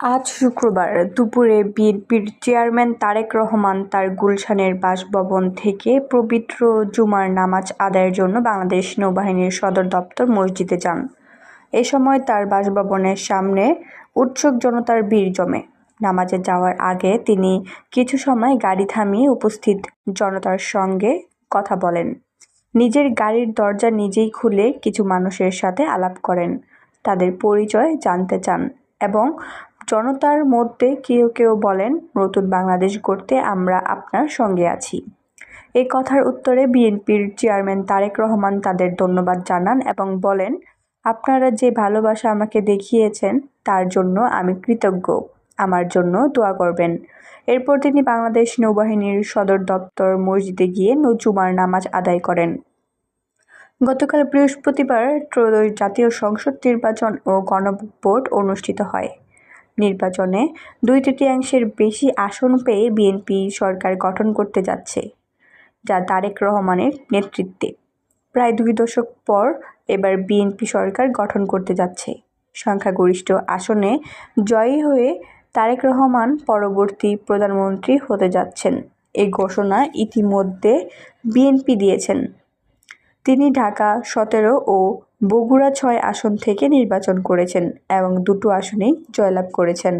আজ শুক্রবার দুপুরে বিএনপির চেয়ারম্যান তারেক রহমান তার গুলশানের বাসভবন থেকে পবিত্র জুমার নামাজ আদায়ের জন্য বাংলাদেশ নৌবাহিনীর সদর দপ্তর মসজিদে যান। এ সময় তার বাসভবনের সামনে উৎসুক জনতার ভিড় জমে। নামাজে যাওয়ার আগে তিনি কিছু সময় গাড়ি থামিয়ে উপস্থিত জনতার সঙ্গে কথা বলেন। নিজের গাড়ির দরজা নিজেই খুলে কিছু মানুষের সাথে আলাপ করেন। তাদের পরিচয় জানতে চান এবং জনতার মধ্যে কেউ কেউ বলেন, নতুন বাংলাদেশ গড়তে আমরা আপনার সঙ্গে আছি। এই কথার উত্তরে বিএনপির চেয়ারম্যান তারেক রহমান তাদের ধন্যবাদ জানান এবং বলেন, আপনারা যে ভালোবাসা আমাকে দেখিয়েছেন, তার জন্য আমি কৃতজ্ঞ। আমার জন্য দোয়া করবেন। এরপর তিনি বাংলাদেশ নৌবাহিনীর সদর দপ্তর মসজিদে গিয়ে নজুমার নামাজ আদায় করেন। গতকাল বৃহস্পতিবার ত্রয়োদশ জাতীয় সংসদ নির্বাচন ও গণভোট অনুষ্ঠিত হয়। নির্বাচনে দুই তৃতীয়াংশের বেশি আসন পেয়ে বিএনপি সরকার গঠন করতে যাচ্ছে, যা তারেক রহমানের নেতৃত্বে। প্রায় দুই দশক পর এবার বিএনপি সরকার গঠন করতে যাচ্ছে। সংখ্যাগরিষ্ঠ আসনে জয়ী হয়ে তারেক রহমান পরবর্তী প্রধানমন্ত্রী হতে যাচ্ছেন। এই ঘোষণা ইতিমধ্যে বিএনপি দিয়েছেন। তিনি ঢাকা সতেরো ও বগুড়া ছয় আসন থেকে নির্বাচন করেছেন এবং দুটো আসনেই জয়লাভ করেছেন।